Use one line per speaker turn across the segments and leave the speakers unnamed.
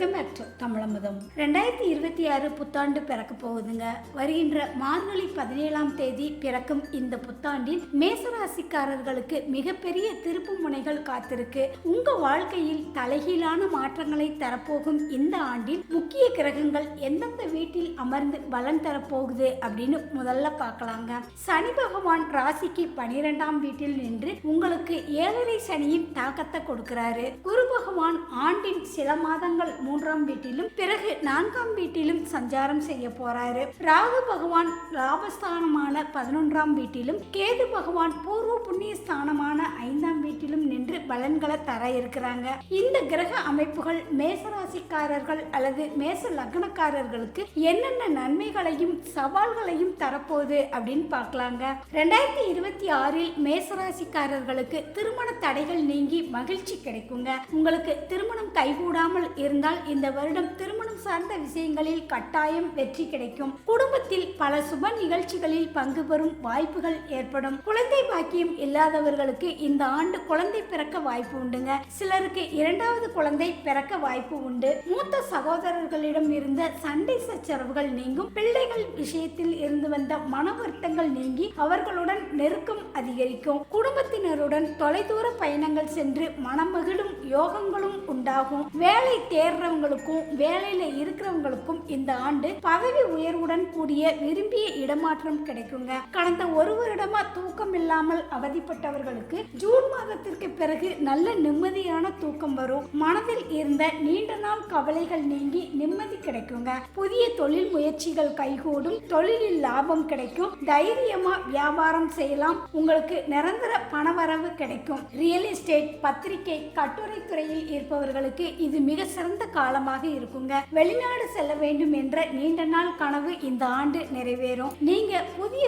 Welcome back to Tamizhamudham. ரெண்டாயிரத்தி இருபத்தி ஆறு புத்தாண்டு பிறக்க போகுதுங்க. வருகின்ற மார்கழி பதினேழாம் தேதி பிறக்கும் இந்த புத்தாண்டில் மேசராசிக்காரர்களுக்கு மிகப்பெரிய திருப்பு முனைகள் காத்திருக்கு. உங்க வாழ்க்கையில் தலைகீழான மாற்றங்களை தரப்போகும் இந்த ஆண்டில் முக்கிய கிரகங்கள் எந்தெந்த வீட்டில் அமர்ந்து பலன் தரப்போகுது அப்படின்னு முதல்ல பார்க்கலாங்க. சனி பகவான் ராசிக்கு பனிரெண்டாம் வீட்டில் நின்று உங்களுக்கு ஏழரை சனியின் தாக்கத்தை கொடுக்கிறாரு. குரு பகவான் ஆண்டின் சில மாதங்கள் மூன்றாம் வீட்டிலும் பிறகு நான்காம் வீட்டிலும் சஞ்சாரம் செய்ய போறாரு. ராகு பகவான் லாபஸ்தானமான பதினொன்றாம் வீட்டிலும் கேது பகவான் பூர்வ புண்ணிய ஸ்தானமான ஐந்தாம் வீட்டிலும் பலன்களை தர இருக்கிறாங்க. இந்த கிரக அமைப்புகள் மேசராசிக்காரர்கள் அல்லது மேச லக்னக்காரர்களுக்கு என்னென்ன நன்மைகளையும் சவால்களையும் தரப்போகுது அப்படின்னு பார்க்கலாங்க. ரெண்டாயிரத்தி இருபத்தி ஆறில் மேசராசிக்காரர்களுக்கு திருமண தடைகள் நீங்கி மகிழ்ச்சி கிடைக்குங்க. உங்களுக்கு திருமணம் கைகூடாமல் இருந்தால் இந்த வருடம் திருமண சார்ந்த விஷயங்களில் கட்டாயம் வெற்றி கிடைக்கும். குடும்பத்தில் பல சுப நிகழ்ச்சிகளில் பங்கு பெறும் வாய்ப்புகள் ஏற்படும். குழந்தை பாக்கியம் இல்லாதவர்களுக்கு இந்த ஆண்டு குழந்தை பிறக்க வாய்ப்பு உண்டுங்க. சிலருக்கு இரண்டாவது குழந்தை பிறக்க வாய்ப்பு உண்டு. மூத்த சகோதரர்களிடம் இருந்த சண்டை சச்சரவுகள் நீங்கும். பிள்ளைகள் விஷயத்தில் இருந்து வந்த மன வருத்தங்கள் நீங்கி அவர்களுடன் நெருக்கம் அதிகரிக்கும். குடும்பத்தினருடன் தொலைதூர பயணங்கள் சென்று மனமகிழும் யோகங்களும் உண்டாகும். வேலை தேர்றவங்களுக்கும் வேலையில இருக்கிறவங்களுக்கும் இந்த ஆண்டு பதவி உயர்வுடன் கூடிய விரும்பிய இடமாற்றம் கிடைக்குங்க. கடந்த ஒரு வருடமா தூக்கம் இல்லாமல் அவதிப்பட்டவர்களுக்கு ஜூன் மாதத்திற்கு பிறகு நல்ல நிம்மதியான தூக்கம் வரும். மனதில் இருந்த நீண்ட நாள் கவலைகள் நீங்கி நிம்மதி கிடைக்குங்க. புதிய தொழில் முயற்சிகள் கைகூடும் தொழிலில் லாபம் கிடைக்கும். தைரியமா வியாபாரம் செய்யலாம். உங்களுக்கு நிரந்தர பணவரவு கிடைக்கும். ரியல் எஸ்டேட் பத்திரிகை கட்டுரை துறையில் இருப்பவர்களுக்கு இது மிக சிறந்த காலமாக இருக்குங்க. வெளிநாடு செல்ல வேண்டும் என்ற நீண்ட நாள் கனவு இந்த ஆண்டு நிறைவேறும். நீங்க புதிய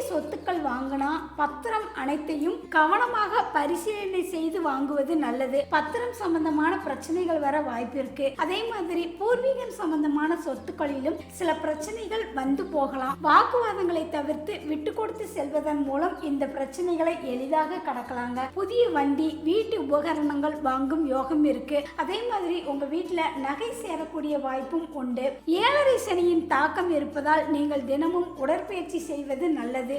வாங்கினா பத்திரம் அனைத்தையும் கவனமாக பரிசீலனை செய்து வாங்குவது நல்லது. பத்திரம் சம்பந்தமான பிரச்சனைகள் வர வாய்ப்பு இருக்கு. அதே மாதிரி பூர்வீகம் சம்பந்தமான சொத்துக்களிலும் சில பிரச்சனைகள் வந்து போகலாம். வாக்குவாதங்களை தவிர்த்து விட்டு கொடுத்து செல்வதன் மூலம் இந்த பிரச்சனைகளை எளிதாக கடக்கலாங்க. புதிய வண்டி வீட்டு உபகரணங்கள் வாங்கும் யோகம் இருக்கு. அதே மாதிரி உங்க வீட்டுல நகை சேரக்கூடிய வாய்ப்பும் உண்டு. ஏழரை சனியின் தாக்கம் இருப்பதால் நீங்கள் தினமும் உடற்பயிற்சி செய்வது நல்லது.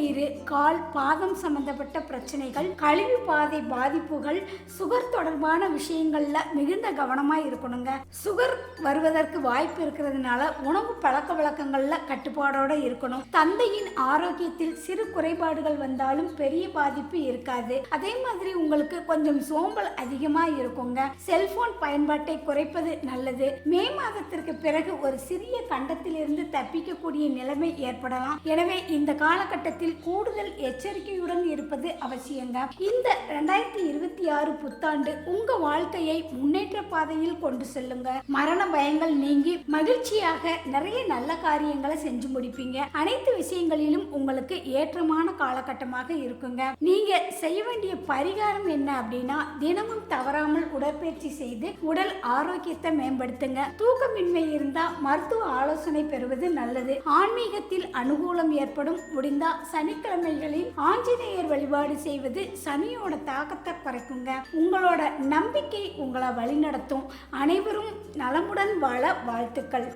அடிவயிறு கால் பாதம் சம்பந்தப்பட்ட பிரச்சனைகள் கழிவு பாதை பாதிப்புகள் சுகர் தொடர்பான விஷயங்கள்ல மிகுந்த கவனமா இருக்கணுங்க. சுகர் வருவதற்கு வாய்ப்பு இருக்கிறதுனால உணவு பழக்க வழக்கங்கள்ல கட்டுப்பாடோட இருக்கணும். தந்தையின் ஆரோக்கியத்தில் சிறு குறைபாடுகள் வந்தாலும் பெரிய பாதிப்பு இருக்காது. அதே மாதிரி உங்களுக்கு கொஞ்சம் சோம்பல் அதிகமா இருக்குங்க. செல்போன் பயன்பாட்டை குறைப்பது நல்லது. மே மாதத்திற்கு பிறகு ஒரு சிறிய கண்டத்திலிருந்து தப்பிக்கக்கூடிய நிலைமை ஏற்படலாம். எனவே இந்த காலகட்டத்தில் கூடுதல் எச்சரிக்கையுடன் இருப்பது அவசியங்க. இந்த ரெண்டாயிரத்தி இருபத்தி ஆறு புத்தாண்டு உங்க வாழ்க்கையை முன்னேற்ற பாதையில் கொண்டு செல்லுங்க. மரண பயங்கள் நீங்கி மகிழ்ச்சியாக நிறைய நல்ல காரியங்களை செஞ்சு முடிப்பீங்க. அனைத்து விஷயங்களிலும் உங்களுக்கு ஏற்றமான காலகட்டமாக இருக்குங்க. நீங்க செய்ய வேண்டிய பரிகாரம் என்ன அப்படின்னா தினமும் தவறாமல் உடற்பயிற்சி செய்து உடல் ஆரோக்கியத்தை மேம்படுத்துங்க. தூக்கமின்மை இருந்தா மருத்துவ ஆலோசனை பெறுவது நல்லது. ஆன்மீகத்தில் அனுகூலம் ஏற்படும். முடிந்தா சனிக்கிழமைகளில் ஆஞ்சநேயர் வழிபாடு செய்வது சனியோட தாக்கத்தை குறைக்குங்க. உங்களோட நம்பிக்கை உங்களை வழிநடத்தும். அனைவரும் நலமுடன் வாழ வாழ்த்துக்கள்.